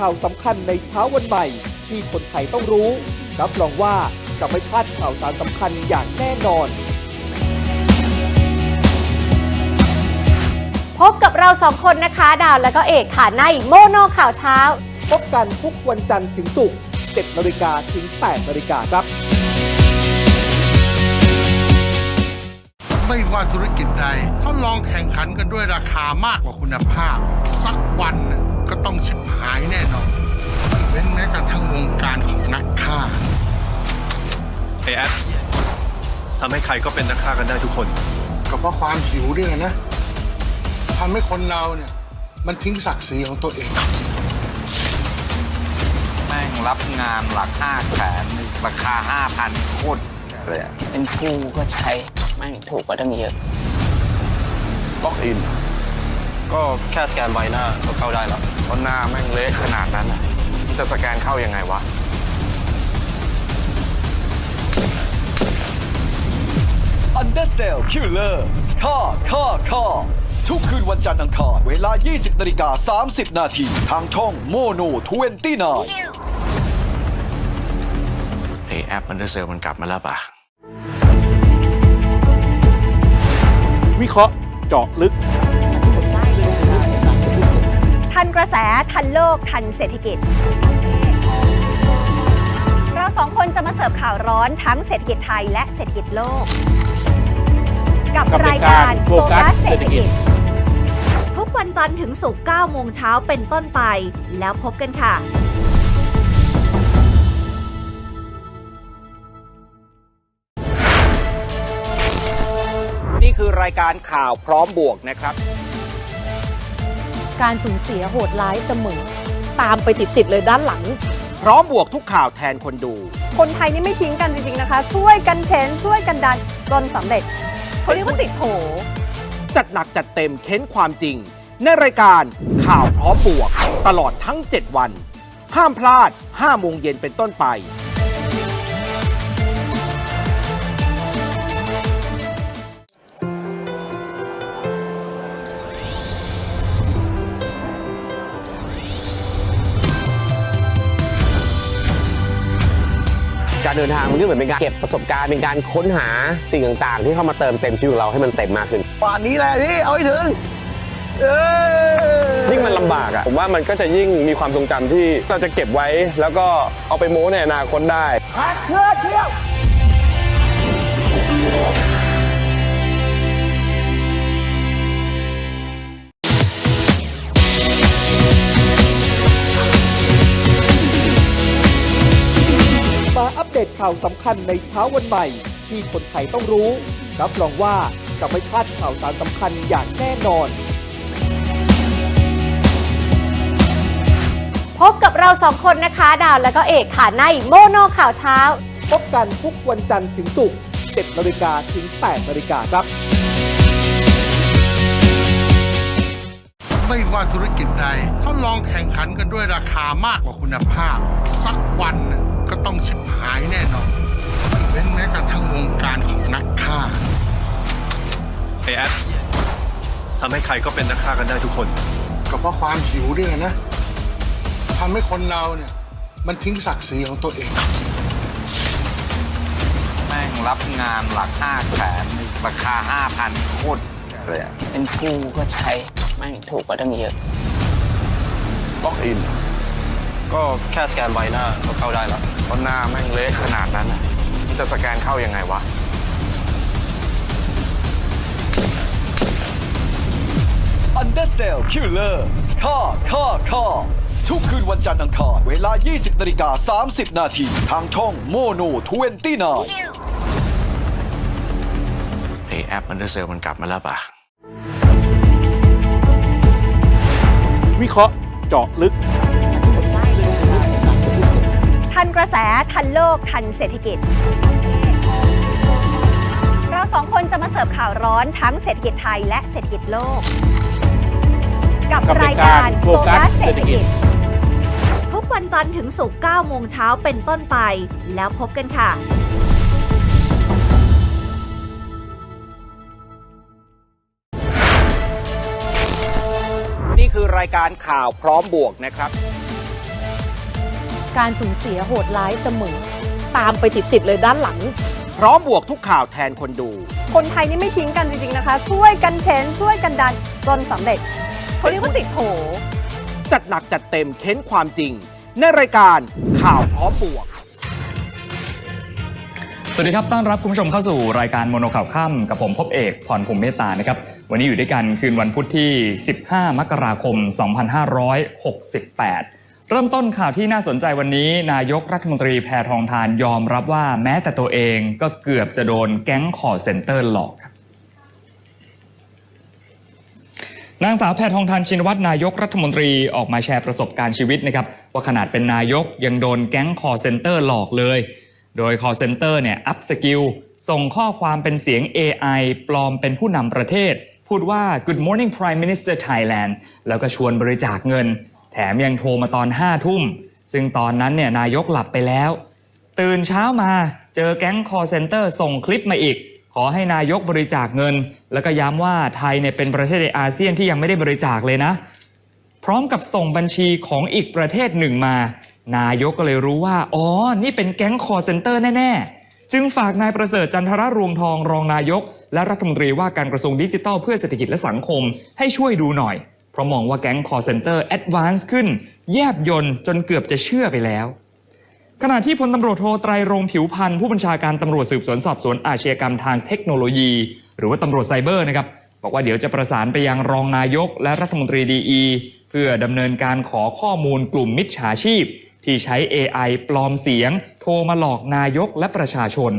ข่าวสำคัญในเช้าวันใหม่ ที่คนไทยต้องรู้ รับรองว่าจะไม่พลาดข่าวสารสำคัญอย่างแน่นอน พบกับเราสองคนนะคะ ดาวและก็เอกค่ะในโมโนข่าวเช้า พบกันทุกวันจันทร์ถึงศุกร์7นาฬิกาถึง8นาฬิกาครับ ไม่ว่าธุรกิจใดถ้าลองแข่งขันกันด้วยราคามากกว่าคุณภาพ สักวันน่ะ ก็ต้องชิบหายแน่นอนไม่เว้นแม้กระทั่งวงการของนักฆ่าไอแอดทำให้ใครก็เป็นนักฆ่ากันได้ทุกคน ก็เพราะความหิวด้วยนะทำให้คนเราเนี่ย มันทิ้งศักดิ์ศรีของตัวเอง แม่งรับงานหลักห้าแสนราคาห้าพันโคตรเลยอะเป็นกูก็ใช้ แม่งถูกกว่าตั้งเยอะล็อกอิน ก็แค่สแกนใบหน้าก็เข้าได้แล้วเพราะหน้าแม่งเละขนาดนั้นอะจะสแกนเข้ายังไงวะ Undersale Killer ค่าค่าค่าทุกคืนวันจันทร์อังคารเวลา 20นาฬิกา30 นาทีทางช่องโมโน29ไอแอปมันเดอร์เซลมันกลับมาแล้วป่ะ วิเคราะห์เจาะลึก ทันกระแส ทันโลก ทันเศรษฐกิจ เราสองคนจะมาเสิร์ฟข่าวร้อนทั้งเศรษฐกิจไทยและเศรษฐกิจโลก กับรายการโฟกัสเศรษฐกิจเศรษฐกิจทุกวันจันทร์ถึงศุกร์9โมงเช้าเป็นต้นไป แล้วพบกันค่ะนี่คือรายการข่าวพร้อมบวกนะครับ การสูญเสียโหดร้ายเสมอ ตามไปติดๆเลยด้านหลัง พร้อมบวกทุกข่าวแทนคนดู คนไทยนี่ไม่ทิ้งกันจริงๆนะคะ ช่วยกันเข็นช่วยกันดันจนสำเร็จเขาเรียกว่าติดโผจัดหนักจัดเต็มเค้นความจริง ในรายการข่าวพร้อมบวก ตลอดทั้ง 7 วัน ห้ามพลาด5โมงเย็นเป็นต้นไป การเดินทางมันก็เหมือนเป็นการเก็บประสบการณ์เป็นการค้นหาสิ่งต่างๆ ที่เข้ามาเติมเต็มชีวิตของเราให้มันเต็มมากขึ้นป่านนี้แหละพี่เอาให้ถึงยิ่งมันลำบากอะผมว่ามันก็จะยิ่งมีความทรงจำที่เราจะเก็บไว้ แล้วก็เอาไปโม้ในอนาคตได้มาอัปเดตข่าวสำคัญในเช้าวันใหม่ ที่คนไทยต้องรู้ รับรองว่าจะไม่พลาดข่าวสารสำคัญอย่างแน่นอน พบกับเราสองคนนะคะ ดาวและก็เอกค่ะในโมโนข่าวเช้า พบกันทุกวันจันทร์ถึงศุกร์7นาฬิกาถึง8นาฬิกาครับ ไม่ว่าธุรกิจใดถ้าลองแข่งขันกันด้วยราคามากกว่าคุณภาพ สักวันน่ะ ก็ต้องชิบหายแน่นอนไม่เว้นแม้กระทั่งวงการของนักฆ่าไอแอดทำให้ใครก็เป็นนักฆ่ากันได้ทุกคน ก็เพราะความหิวด้วยนะทำให้คนเราเนี่ย มันทิ้งศักดิ์ศรีของตัวเอง แม่งรับงานหลักห้าแสนราคาห้าพันโคตรเลยอะเป็นกูก็ใช้ แม่งถูกกว่าตั้งเยอะล็อกอิน ก็แค่สแกนใบหน้าก็เข้าได้แล้ว เพราะหน้าแม่งเละขนาดนั้นอะจะสแกนเข้ายังไงวะ Undersale Killer ค่าค่าค่าทุกคืนวันจันทร์อังคาร เวลา 20นาฬิกา30 นาที ทางช่องโมโน29ไอแอปมันเดอร์เซลมันกลับมาแล้วป่ะ วิเคราะห์เจาะลึก ทันกระแส ทันโลก ทันเศรษฐกิจ เราสองคนจะมาเสิร์ฟข่าวร้อนทั้งเศรษฐกิจไทยและเศรษฐกิจโลก กับรายการโฟกัสเศรษฐกิจเศรษฐกิจทุกวันจันทร์ถึงศุกร์9โมงเช้าเป็นต้นไป แล้วพบกันค่ะนี่คือรายการข่าวพร้อมบวกนะครับ การสูญเสียโหดร้ายเสมอ ตามไปติด ๆ เลยด้านหลัง พร้อมบวกทุกข่าวแทนคนดู คนไทยนี่ไม่ทิ้งกันจริง ๆ นะคะ ช่วยกันเข็นช่วยกันดันจนสำเร็จเขาเรียกว่าติดโผจัดหนักจัดเต็มเค้นความจริง ในรายการข่าวพร้อมบวก สวัสดีครับ ต้อนรับคุณผู้ชมเข้าสู่รายการโมโนข่าวค่ำกับผมพบเอกพรภูมิเมตตานะครับ วันนี้อยู่ด้วยกันคืนวันพุธที่ 15 มกราคม 2568 เริ่มต้นข่าวที่น่าสนใจวันนี้ นายกรัฐมนตรีแพทองทานยอมรับว่าแม้แต่ตัวเองก็เกือบจะโดนแก๊งคอร์เซ็นเตอร์หลอกครับนางสาวแพทองทานชินวัตรนายกรัฐมนตรีออกมาแชร์ประสบการณ์ชีวิตนะครับว่าขนาดเป็นนายกยังโดนแก๊งคอร์เซนเตอร์หลอกเลย โดย call center เนี่ยอัพสกิลส่งข้อความเป็นเสียง AI ปลอมเป็นผู้นำประเทศ พูดว่า Good morning Prime Minister Thailand แล้วก็ชวนบริจาคเงิน แถมยังโทรมาตอน5ทุ่ม ซึ่งตอนนั้นเนี่ยนายกหลับไปแล้ว ตื่นเช้ามาเจอแก๊ง call center ส่งคลิปมาอีก ขอให้นายกบริจาคเงิน แล้วก็ย้ำว่าไทยเนี่ยเป็นประเทศในอาเซียนที่ยังไม่ได้บริจาคเลยนะ พร้อมกับส่งบัญชีของอีกประเทศหนึ่งมา นายกก็เลยรู้ว่า อ๋อ นี่เป็นแก๊งคอร์เซนเตอร์แน่ ๆ จึงฝากนายประเสริฐจันทรรวงทองรองนายก และรัฐมนตรีว่าการกระทรวงดิจิทัลเพื่อเศรษฐกิจและสังคมให้ช่วยดูหน่อย เพราะมองว่าแก๊งคอร์เซนเตอร์แอดวานซ์ขึ้น แยบยนต์จนเกือบจะเชื่อไปแล้ว ขณะที่พลตำรวจโทไตรรงผิวพันธ์ผู้บัญชาการตำรวจสืบสวนสอบสวนอาชญากรรมทางเทคโนโลยี หรือว่าตำรวจไซเบอร์นะครับบอกว่าเดี๋ยวจะประสานไปยังรองนายกและรัฐมนตรีดีอีเพื่อดำเนินการขอข้อมูลกลุ่มมิจฉาชีพ ที่ใช้ AI ปลอมเสียง โทรมาหลอกนายกและประชาชน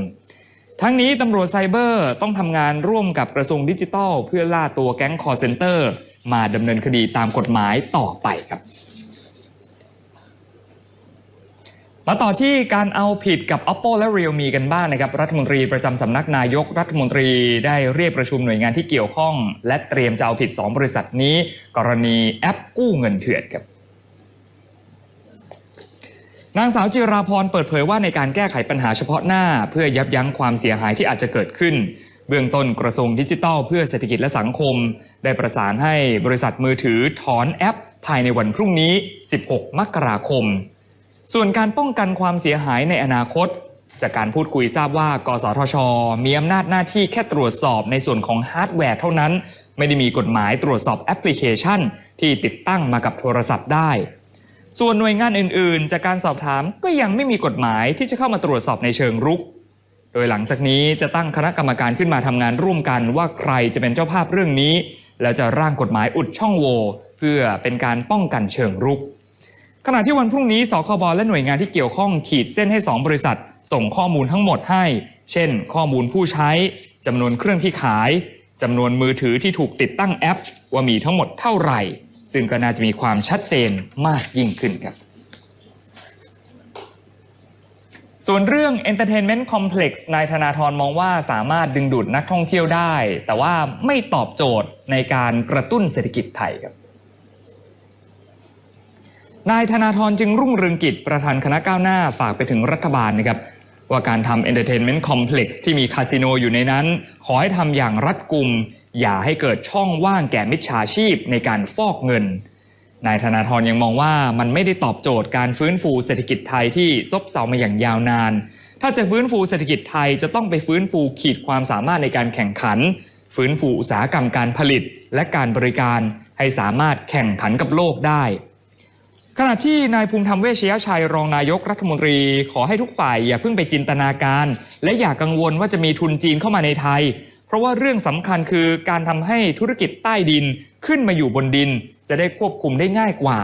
ทั้งนี้ตำรวจไซเบอร์ต้องทำงานร่วมกับกระทรวงดิจิทัล เพื่อล่าตัวแก๊งคอร์เซนเตอร์ มาดำเนินคดีตามกฎหมายต่อไปครับมาต่อที่การเอาผิดกับ Oppo และ Realme กันบ้างนะครับ รัฐมนตรีประจำสำนักนายกรัฐมนตรีได้เรียกประชุมหน่วยงานที่เกี่ยวข้อง และเตรียมจะเอาผิด 2 บริษัทนี้ กรณีแอปกู้เงินเถื่อนครับนางสาวจิราพรเปิดเผยว่าในการแก้ไขปัญหาเฉพาะหน้า เพื่อยับยั้งความเสียหายที่อาจจะเกิดขึ้น เบื้องต้นกระทรวงดิจิทัลเพื่อเศรษฐกิจและสังคม ได้ประสานให้บริษัทมือถือถอนแอป ภายในวันพรุ่งนี้ 16 มกราคม ส่วนการป้องกันความเสียหายในอนาคต จากการพูดคุยทราบว่า กสทช มีอำนาจหน้าที่แค่ตรวจสอบในส่วนของฮาร์ดแวร์เท่านั้น ไม่ได้มีกฎหมายตรวจสอบแอปพลิเคชัน ที่ติดตั้งมากับโทรศัพท์ได้ส่วนหน่วยงานอื่น ๆ จากการสอบถามก็ยังไม่มีกฎหมายที่จะเข้ามาตรวจสอบในเชิงรุก โดยหลังจากนี้จะตั้งคณะกรรมการขึ้นมาทำงานร่วมกันว่าใครจะเป็นเจ้าภาพเรื่องนี้ แล้วจะร่างกฎหมายอุดช่องโหว่เพื่อเป็นการป้องกันเชิงรุก ขณะที่วันพรุ่งนี้สคบและหน่วยงานที่เกี่ยวข้องขีดเส้นให้ 2 บริษัท ส่งข้อมูลทั้งหมดให้ เช่น ข้อมูลผู้ใช้จำนวนเครื่องที่ขายจำนวนมือถือที่ถูกติดตั้งแอป ว่ามีทั้งหมดเท่าไหร่ ซึ่งก็น่าจะมีความชัดเจนมากยิ่งขึ้นครับ ส่วนเรื่อง Entertainment Complex นายธนาธรมองว่าสามารถดึงดูดนักท่องเที่ยวได้ แต่ว่าไม่ตอบโจทย์ในการกระตุ้นเศรษฐกิจไทยครับนายธนาธรจึงรุ่งเรืองกิจประธานคณะก้าวหน้าฝากไปถึงรัฐบาลนะครับว่าการทำ Entertainment Complex ที่มีคาสิโนอยู่ในนั้น ขอให้ทำอย่างรัดกุม อย่าให้เกิดช่องว่างแก่มิจฉาชีพในการฟอกเงิน นายธนาธรยังมองว่ามันไม่ได้ตอบโจทย์การฟื้นฟูเศรษฐกิจไทยที่ซบเซามาอย่างยาวนาน ถ้าจะฟื้นฟูเศรษฐกิจไทยจะต้องไปฟื้นฟูขีดความสามารถในการแข่งขัน ฟื้นฟูอุตสาหกรรมการผลิต และการบริการให้สามารถแข่งขันกับโลกได้ ขณะที่นายภูมิธรรมเวชยชัยรองนายกรัฐมนตรี ขอให้ทุกฝ่ายอย่าเพิ่งไปจินตนาการ และอย่ากังวลว่าจะมีทุนจีนเข้ามาในไทย เพราะว่าเรื่องสำคัญคือการทำให้ธุรกิจใต้ดิน ขึ้นมาอยู่บนดิน จะได้ควบคุมได้ง่ายกว่า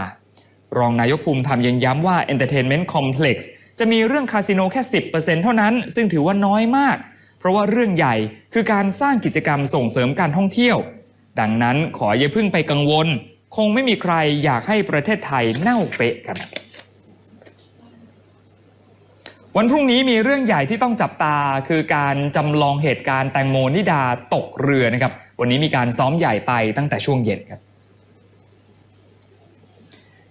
รองนายกภูมิธรรมยังย้ำว่า Entertainment Complex จะมีเรื่องคาสิโนแค่ 10%เท่านั้น ซึ่งถือว่าน้อยมาก เพราะว่าเรื่องใหญ่คือการสร้างกิจกรรมส่งเสริมการท่องเที่ยว ดังนั้นขออย่าเพิ่งไปกังวล คงไม่มีใครอยากให้ประเทศไทยเน่าเฟะกัน วันพรุ่งนี้มีเรื่องใหญ่ที่ต้องจับตาคือการจำลองเหตุการณ์แตงโมนิดาตกเรือนะครับ วันนี้มีการซ้อมใหญ่ไปตั้งแต่ช่วงเย็นครับ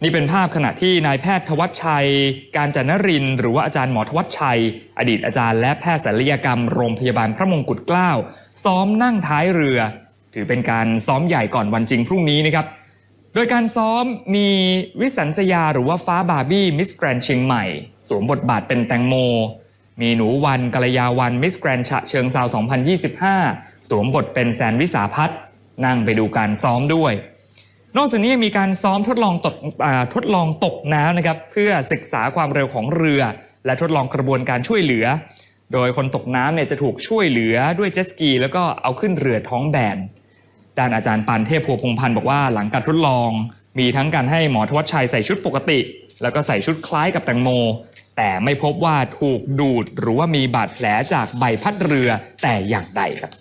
นี่เป็นภาพขณะที่นายแพทย์ทวัชชัย การจันนริน หรือว่าอาจารย์หมอทวัชชัย อดีตอาจารย์และแพทย์ศัลยกรรมโรงพยาบาลพระมงกุฎเกล้าซ้อมนั่งท้ายเรือ ถือเป็นการซ้อมใหญ่ก่อนวันจริงพรุ่งนี้นะครับ ดยการซ้อมมีวิสัญสยาหรือว่าฟ้าบาร์บี้มิสแกรนเชียงใหม่ สวมบทบาทเป็นแตงโม มีหนูวันกัลยาวันมิสแกรนฉะเชิงซาว2025 สวมบทเป็นแซนวิสาพัฒนั่งไปดูการซ้อมด้วย นอกจากนี้ยังมีการซ้อมทดลองตกทดลองตกน้ำนะครับเพื่อศึกษาความเร็วของเรือ และทดลองกระบวนการช่วยเหลือ โดยคนตกน้ำเนี่ยจะถูกช่วยเหลือด้วยเจ็ตสกี แล้วก็เอาขึ้นเรือท้องแบน ด้านอาจารย์ปานเทพพัวพงพันธ์บอกว่าหลังการทดลอง มีทั้งการให้หมอทวัชชัยใส่ชุดปกติ แล้วก็ใส่ชุดคล้ายกับแตงโม แต่ไม่พบว่าถูกดูดหรือว่ามีบาดแผลจากใบพัดเรือแต่อย่างใดครับ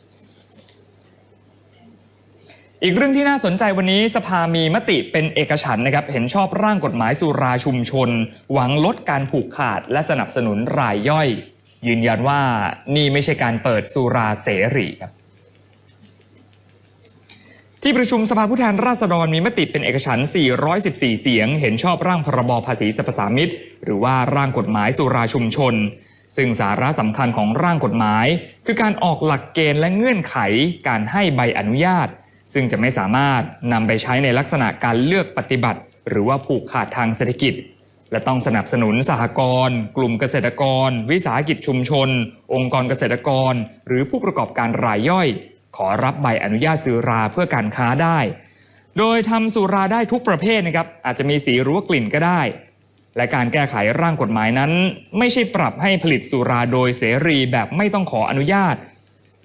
อีกเรื่องที่น่าสนใจวันนี้สภามีมติเป็นเอกฉันนะครับเห็นชอบร่างกฎหมายสุราชุมชน หวังลดการผูกขาดและสนับสนุนรายย่อย ยืนยันว่านี่ไม่ใช่การเปิดสุราเสรีครับ ที่ประชุมสภาผู้แทนราษฎรมีมติเป็นเอกฉันท์414 เสียง เห็นชอบร่างพรบภาษีสรรพสามิตหรือว่าร่างกฎหมายสุราชุมชน ซึ่งสาระสำคัญของร่างกฎหมาย คือการออกหลักเกณฑ์และเงื่อนไขการให้ใบอนุญาต ซึ่งจะไม่สามารถนำไปใช้ในลักษณะการเลือกปฏิบัติ หรือว่าผูกขาดทางเศรษฐกิจ และต้องสนับสนุนสหกรณ์ กลุ่มเกษตรกร วิสาหกิจชุมชน องค์กรเกษตรกร หรือผู้ประกอบการรายย่อย ขอรับใบอนุญาตสุราเพื่อการค้าได้ โดยทำสุราได้ทุกประเภทนะครับอาจจะมีสีหรือว่ากลิ่นก็ได้ และการแก้ไขร่างกฎหมายนั้น ไม่ใช่ปรับให้ผลิตสุราโดยเสรีแบบไม่ต้องขออนุญาต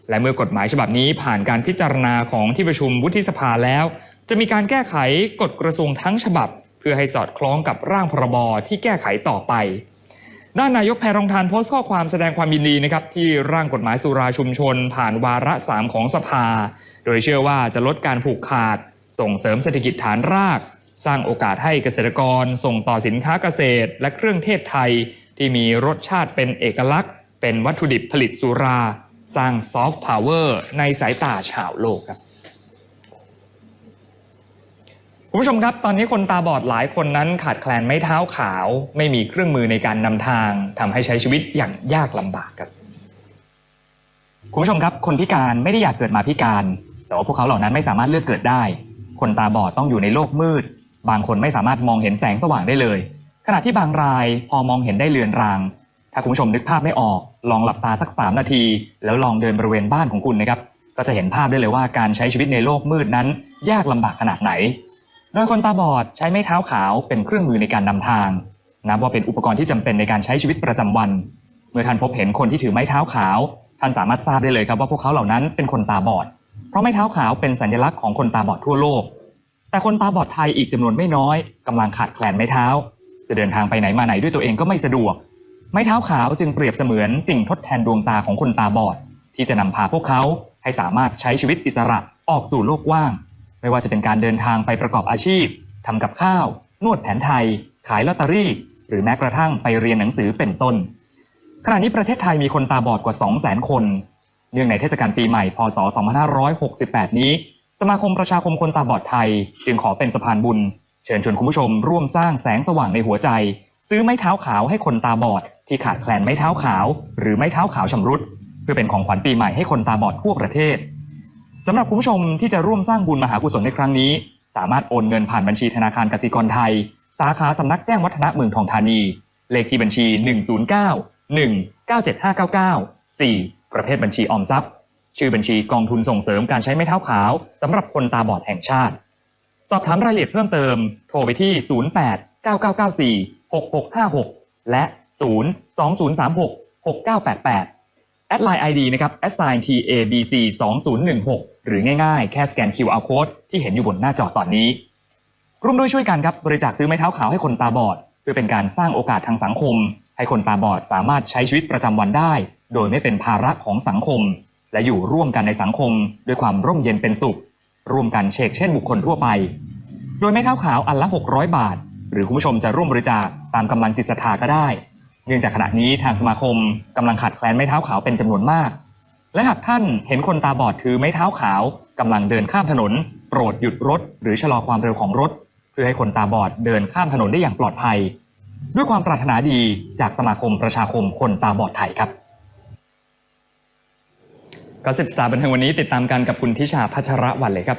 และเมื่อกฎหมายฉบับนี้ผ่านการพิจารณาของที่ประชุมวุฒิสภาแล้ว จะมีการแก้ไขกฎกระทรวงทั้งฉบับ เพื่อให้สอดคล้องกับร่างพรบที่แก้ไขต่อไป ด้านนายกแพรองทานโพสต์ข้อความแสดงความยินดีนะครับที่ร่างกฎหมายสุราชุมชน ผ่านวาระสามของสภา โดยเชื่อว่าจะลดการผูกขาด ส่งเสริมเศรษฐกิจฐานราก สร้างโอกาสให้เกษตรกร ส่งต่อสินค้าเกษตร และเครื่องเทศไทย ที่มีรสชาติเป็นเอกลักษณ์ เป็นวัตถุดิบผลิตสุรา สร้างซอฟต์พาวเวอร์ในสายตาชาวโลกครับ คุณผู้ชมครับ ตอนนี้คนตาบอดหลายคนนั้นขาดแคลนไม้เท้าขาว ไม่มีเครื่องมือในการนำทางทำให้ใช้ชีวิตอย่างยากลำบากครับ คุณผู้ชมครับ คนพิการไม่ได้อยากเกิดมาพิการ แต่ว่าพวกเขาเหล่านั้นไม่สามารถเลือกเกิดได้ คนตาบอดต้องอยู่ในโลกมืด บางคนไม่สามารถมองเห็นแสงสว่างได้เลย ขณะที่บางรายพอมองเห็นได้เลือนราง ถ้าคุณผู้ชมนึกภาพไม่ออก ลองหลับตาสัก3นาที แล้วลองเดินบริเวณบ้านของคุณนะครับ ก็จะเห็นภาพได้เลยว่าการใช้ชีวิตในโลกมืดนั้น ยากลำบากขนาดไหน โดยคนตาบอดใช้ไม้เท้าขาวเป็นเครื่องมือในการนำทางนับว่าเป็นอุปกรณ์ที่จำเป็นในการใช้ชีวิตประจำวัน เมื่อท่านพบเห็นคนที่ถือไม้เท้าขาว ท่านสามารถทราบได้เลยครับว่าพวกเขาเหล่านั้นเป็นคนตาบอด เพราะไม้เท้าขาวเป็นสัญลักษณ์ของคนตาบอดทั่วโลก แต่คนตาบอดไทยอีกจำนวนไม่น้อยกำลังขาดแคลนไม้เท้า จะเดินทางไปไหนมาไหนด้วยตัวเองก็ไม่สะดวก ไม้เท้าขาวจึงเปรียบเสมือนสิ่งทดแทนดวงตาของคนตาบอด ที่จะนำพาพวกเขาให้สามารถใช้ชีวิตอิสระออกสู่โลกกว้าง ไม่ว่าจะเป็นการเดินทางไปประกอบอาชีพทำกับข้าว นวดแผนไทย ขายลอตเตอรี่ หรือแม้กระทั่งไปเรียนหนังสือเป็นต้น ขณะนี้ประเทศไทยมีคนตาบอดกว่า 200,000 คน เนื่องในเทศกาลปีใหม่ พศ 2568 นี้ สมาคมประชาคมคนตาบอดไทย จึงขอเป็นสะพานบุญ เชิญชวนคุณผู้ชมร่วมสร้างแสงสว่างในหัวใจ ซื้อไม้เท้าขาวให้คนตาบอด ที่ขาดแคลนไม้เท้าขาว หรือไม้เท้าขาวชำรุด เพื่อเป็นของขวัญปีใหม่ให้คนตาบอดทั่วประเทศ สำหรับคุณผู้ชมที่จะร่วมสร้างบุญมหากุศลในครั้งนี้ สามารถโอนเงินผ่านบัญชีธนาคารกสิกรไทย สาขาสำนักแจ้งวัฒนะเมืองทองธานี เลขที่บัญชี 109 1 97599 4 ประเภทบัญชีออมทรัพย์ ชื่อบัญชีกองทุนส่งเสริมการใช้ไม้เท้าขาวสำหรับคนตาบอดแห่งชาติ สอบถามรายละเอียดเพิ่มเติม โทรไปที่ 08 9994 6656 และ 0 2036 6988 แอดไลน์ ID นะครับ assign tabc 2016หรือง่ายๆ แค่สแกน QR code ที่เห็นอยู่บนหน้าจอตอนนี้ ร่วมด้วยช่วยกันครับ บริจาคซื้อไม้เท้าขาวให้คนตาบอด เพื่อเป็นการสร้างโอกาสทางสังคม ให้คนตาบอดสามารถใช้ชีวิตประจำวันได้ โดยไม่เป็นภาระของสังคม และอยู่ร่วมกันในสังคม ด้วยความร่มเย็นเป็นสุข ร่วมกันเชกเช่นบุคคลทั่วไป โดยไม้เท้าขาวอันละ 600 บาท หรือคุณผู้ชมจะร่วมบริจาคตามกำลังจิตศรัทธาก็ได้ เนื่องจากขณะนี้ทางสมาคมกำลังขาดแคลนไม้เท้าขาวเป็นจำนวนมาก และหากท่านเห็นคนตาบอดถือไม้เท้าขาวกำลังเดินข้ามถนน โปรดหยุดรถ หรือชะลอความเร็วของรถ เพื่อให้คนตาบอดเดินข้ามถนนได้อย่างปลอดภัย ด้วยความปรารถนาดีจากสมาคมประชาคมคนตาบอดไทยครับก็สิบสตาร์บันเทิงวันนี้ติดตามกันกับคุณทิชาพัชระวันเลยครับ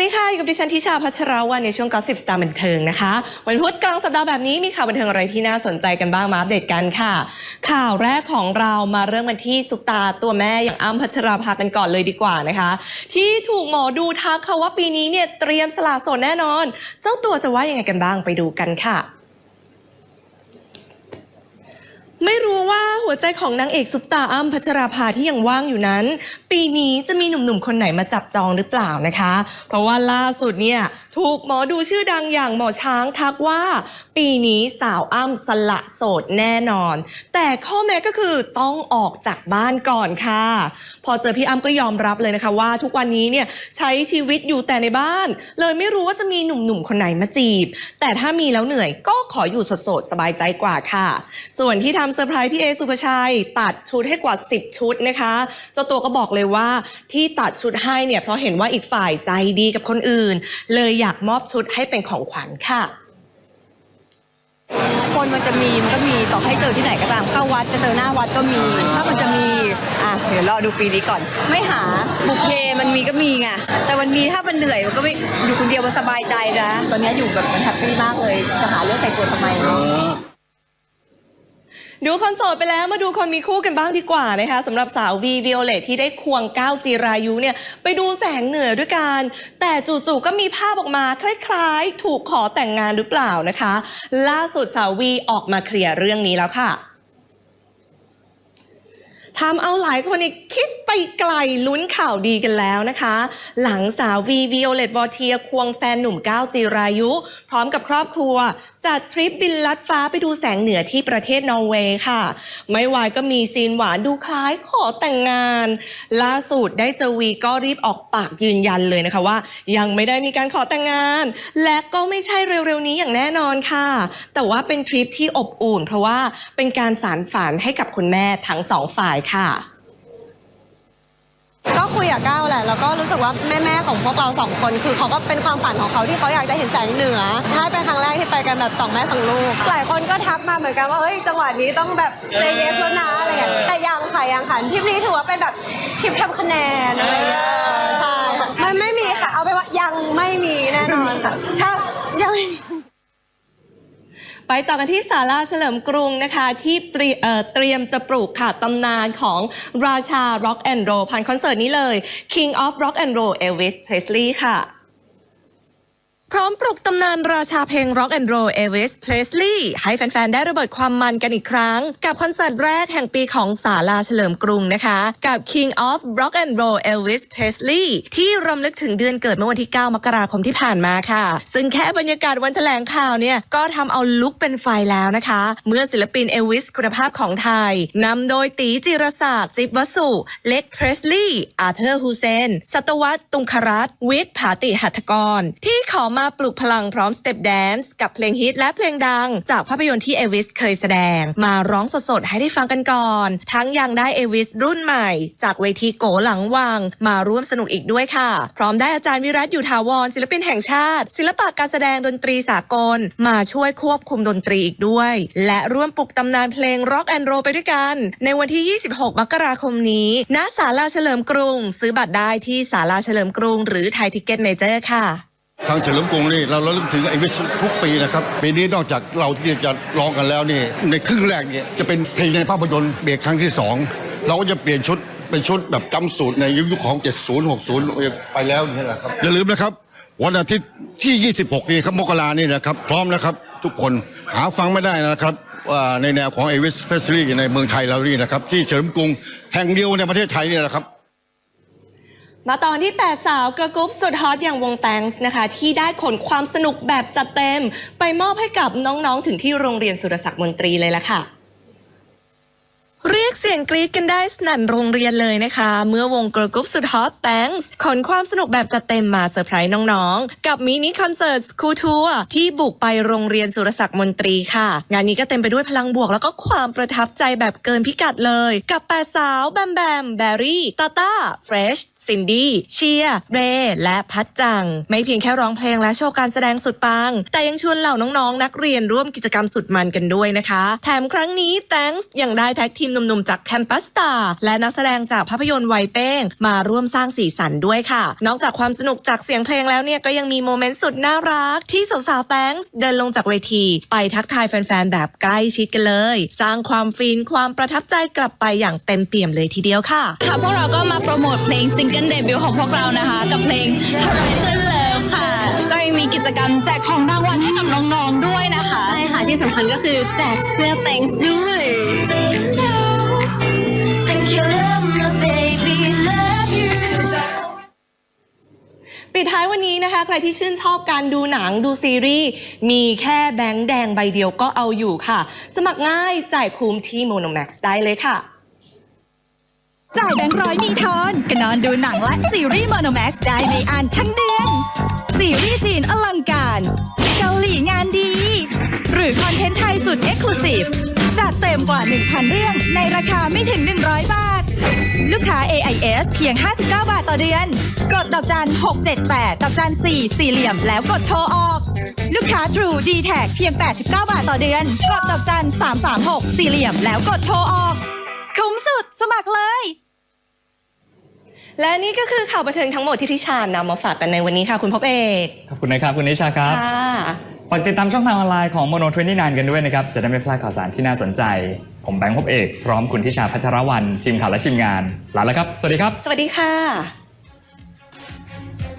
ดีค่ะ อยู่กับดิฉันทิชาพัชราวันในช่วงกอสิบสตาร์บันเทิงนะคะ วันพุธกลางสัปดาห์แบบนี้มีข่าวบันเทิงอะไรที่น่าสนใจกันบ้างมาอัปเดตกันค่ะ ข่าวแรกของเรามาเริ่มกันที่ซุปตาตัวแม่อย่างอ้ำพัชราภากันก่อนเลยดีกว่านะคะ ที่ถูกหมอดูทักค่ะว่าปีนี้เนี่ยเตรียมสละโสดแน่นอน เจ้าตัวจะว่ายังไงกันบ้างไปดูกันค่ะ ไม่รู้ว่าหัวใจของนางเอกซุปตาอ้ำพัชราภาที่ยังว่างอยู่นั้น ปีนี้จะมีหนุ่มๆ คนไหนมาจับจองหรือเปล่านะคะ เพราะว่าล่าสุดเนี่ยถูกหมอดูชื่อดังอย่างหมอช้างทักว่า ปีนี้สาวอ้ำสละโสดแน่นอน แต่ข้อแม้ก็คือต้องออกจากบ้านก่อนค่ะ พอเจอพี่อ้ำก็ยอมรับเลยนะคะว่าทุกวันนี้เนี่ยใช้ชีวิตอยู่แต่ในบ้าน เลยไม่รู้ว่าจะมีหนุ่มๆคนไหนมาจีบ แต่ถ้ามีแล้วเหนื่อยก็ขออยู่โสดๆสบายใจกว่าค่ะ ส่วนที่ทำเซอร์ไพรส์พี่เอสุภชัย ตัดชุดให้กว่า 10 ชุดนะคะเจ้าตัวก็บอกเลยว่าที่ตัดชุดให้เนี่ยเพราะเห็นว่าอีกฝ่ายใจดีกับคนอื่น เลยอยากมอบชุดให้เป็นของขวัญค่ะคนมันจะมีมันก็มีต่อให้เจอที่ไหนก็ตามเข้าวัดจะเจอหน้าวัดก็มี ถ้ามันจะมีอะเดี๋ยวรอดูปีนี้ก่อน ไม่หาบุพเพมันมีก็มีไงแต่วันนี้ถ้ามันเหนื่อยมันก็ไม่อยู่คนเดียวมันสบายใจนะ ตอนนี้อยู่แบบมันแฮปปี้มากเลยจะหาเรื่องใส่ตัวทำไม ดูคนโสดไปแล้วมาดูคนมีคู่กันบ้างดีกว่านะคะสำหรับสาววีวิโอเลตที่ได้ควงก้าวจีรายุเนี่ยไปดูแสงเหนือด้วยกัน แต่จู่ๆก็มีภาพออกมาคล้ายๆ ถูกขอแต่งงานหรือเปล่านะคะ ล่าสุดสาววีออกมาเคลียร์เรื่องนี้แล้วค่ะทำเอาหลายคนนี่คิดไปไกลลุ้นข่าวดีกันแล้วนะคะ หลังสาววีวิโอเลตวอเทียควงแฟนหนุ่มก้าวจีรายุ พร้อมกับครอบครัวจัดทริปบินลัดฟ้าไปดูแสงเหนือที่ประเทศนอร์เวย์ค่ะ ไม่วายก็มีซีนหวานดูคล้ายขอแต่งงาน ล่าสุดได้เจอวีก็รีบออกปากยืนยันเลยนะคะว่า ยังไม่ได้มีการขอแต่งงาน และก็ไม่ใช่เร็วๆนี้อย่างแน่นอนค่ะ แต่ว่าเป็นทริปที่อบอุ่น เพราะว่าเป็นการสารฝันให้กับคุณแม่ทั้งสองฝ่ายค่ะ ก็คุยกับก้าวแหละแล้วก็รู้สึกว่าแม่ๆของพวกเราสองคน คือเขาก็เป็นความฝันของเขาที่เขาอยากจะเห็นแสงเหนือใช่เป็นครั้งแรกที่ไปกันแบบสองแม่สองลูกหลายคนก็ทักมาเหมือนกันว่าเฮ้ยจังหวะนี้ต้องแบบเซเยสแล้วนะอะไรอย่างเงี้ยแต่ยังค่ะยังค่ะทริปนี้ถือว่าเป็นแบบทริปทำคะแนนอะไรอย่างเงี้ยใช่ค่ะมันไม่มีค่ะ เอาไปนว่ายังไม่มีแน่นอนค่ะถ้ายังไม่ ไปต่อกันที่ศาลาเฉลิมกรุงนะคะที่เตรียเเตรียมจะปลูกค่ะตำนานของราชา Rock and Roll ผ่านคอนเสิร์ตนี้เลย King of Rock and Roll Elvis Presley ค่ะ พร้อมปลุกตำนานราชาเพลง Rock and Roll Elvis Presley ให้แฟน ๆ ได้ระเบิดความมันกันอีกครั้ง กับคอนเสิร์ตแรกแห่งปีของศาลาเฉลิมกรุงนะคะ กับ King of Rock and Roll Elvis Presley ที่รำลึกถึงเดือนเกิดเมื่อวันที่ 9 มกราคมที่ผ่านมาค่ะ ซึ่งแค่บรรยากาศวันแถลงข่าวเนี่ย ก็ทำเอาลุกเป็นไฟแล้วนะคะ เมื่อศิลปินเอลวิสคุณภาพของไทยนำโดยตีจิรศักดิ์จิบวสุเล็กเพรสลีย์อาเธอร์ฮูเซน สัตวัตตุงครัตวิทย์ผาติหัตถกร ที่ขอมาาปลุกพลังพร้อมสเต็ปแดนซ์กับเพลงฮิตและเพลงดัง จากภาพยนตร์ที่เอวิสเคยแสดง มาร้องสดๆ ให้ได้ฟังกันก่อน ทั้งยังได้เอวิสรุ่นใหม่ จากเวทีโกหลังวัง มาร่วมสนุกอีกด้วยค่ะ พร้อมได้อาจารย์วิรัตอยู่ถาวรศิลปินแห่งชาติ ศิลปะการแสดงดนตรีสากล มาช่วยควบคุมดนตรีอีกด้วย และร่วมปลุกตำนานเพลงร็อกแอนด์โรไปด้วยกัน ในวันที่ 26 มกราคมนี้ณศาลาเฉลิมกรุง ซื้อบัตรได้ที่ศาลาเฉลิมกรุง หรือไทยทิกเก็ตเมเจอร์ค่ะ ทางเฉลิมกรุงนี่เราเราลึกถึงไอ้วิสทุกปีนะครับปีนี้นอกจากเราที่จะร้องกันแล้วนี่ในครึ่งแรกเนี่ยจะเป็นเพลงในภาพยนตร์เบรกครั้งที่สองเราก็จะเปลี่ยนชุดเป็นชุดแบบจำสูตรในยุคของ 70 60 ไปแล้วนี่แหละครับอย่าลืมนะครับ วันอาทิตย์ที่ 26 นี่ครับมกรานี่นะครับ พร้อมนะครับ ทุกคนหาฟังไม่ได้นะครับในแนวของเอวิสเพสลีในเมืองไทยเรานี่นะครับ ที่เฉลิมกรุงแห่งเดียวในประเทศไทยนี่แหละครับ มาตอนที่ 8 สาวกระกรุ๊ปสุดฮอตอย่างวงแตงส์นะคะ ที่ได้ขนความสนุกแบบจัดเต็ม ไปมอบให้กับน้องๆ ถึงที่โรงเรียนสุรศักดิ์มนตรีเลยละค่ะ เรียกเสียงกรี๊ดกันได้สนั่นโรงเรียนเลยนะคะ เมื่อวงกร์ลกรุ๊ปสุดฮอตแตงส์ขนความสนุกแบบจัดเต็มมาเซอร์ไพรส์น้องๆ กับมินิคอนเสิร์ตสคูทัวร์ที่บุกไปโรงเรียนสุรศักดิ์มนตรีค่ะ งานนี้ก็เต็มไปด้วยพลังบวกแล้วก็ความประทับใจแบบเกินพิกัดเลย กับแปดสาวแบมแบมแบรี่ตาตาเฟรช ซินดี้เชียร์เรและพัดจัง ไม่เพียงแค่ร้องเพลงและโชว์การแสดงสุดปัง แต่ยังชวนเหล่าน้องๆ นักเรียนร่วมกิจกรรมสุดมันกันด้วยนะคะ แถมครั้งนี้ Thanks ยังได้แท็กทีมหนุ่มๆ จากแคมปัสตาและนักแสดงจากภาพยนตร์ไวเป้ง มาร่วมสร้างสีสันด้วยค่ะ นอกจากความสนุกจากเสียงเพลงแล้วเนี่ยก็ยังมีโมเมนต์สุดน่ารัก ที่สาวๆ Thanks เดินลงจากเวที ไปทักทายแฟนๆ แบบใกล้ชิดกันเลย สร้างความฟินความประทับใจกลับไปอย่างเต็มเปี่ยมเลยทีเดียวค่ะค่ะพวกเราก็มาโปรโมทเพลงซิงเกิลเดบิวต์ของพวกเรานะคะ กับเพลง Horizon Love ค่ะ ก็ยังมีกิจกรรมแจกของรางวัลให้กับน้องๆด้วยนะคะ ใช่ค่ะ ที่สำคัญก็คือแจกเสื้อ Thanks ด้วย ปิดท้ายวันนี้นะคะ ใครที่ชื่นชอบการดูหนังดูซีรีส์ มีแค่แบงค์แดงใบเดียวก็เอาอยู่ค่ะ สมัครง่ายจ่ายคุ้มที่โมโนแม็กซ์ได้เลยค่ะ จ่ายแบงค์ร้อยมีทอนก็นอนดูหนังและซีรีส์โมโนแม็กซ์ได้ในอันทั้งเดือน ซีรีส์จีนอลังการ เกาหลีงานดี หรือคอนเทนต์ไทยสุดเอ็กซ์คลูซีฟจัดเต็มกว่า 1,000 เรื่องในราคาไม่ถึง 100 บาท ลูกค้า AIS เพียง 59 บาทต่อเดือน กดดอกจัน 678ดอกจัน 4 สี่เหลี่ยมแล้วกดโทรออก ลูกค้า True d t a c เพียง 89 บาทต่อเดือน กดดอกจัน 336 สี่เหลี่ยมแล้วกดโทรออก คุ้มสุดสมัครเลย และนี่ก็คือข่าวบันเทิงทั้งหมดที่ทิชานำมาฝากกันในวันนี้ค่ะ คุณพบเอกขอบคุณนะครับ คุณนิชาครับค่ะฝากติดตามช่องทางออนไลน์ของ Mono 29กันด้วยนะครับ จะได้ไม่พลาดข่าวสารที่น่าสนใจ ผมแบงค์พบเอก พร้อมคุณทิชาพัชรวันทีมข่าวและทีมงานลาแล้วครับ สวัสดีครับ สวัสดีค่ะ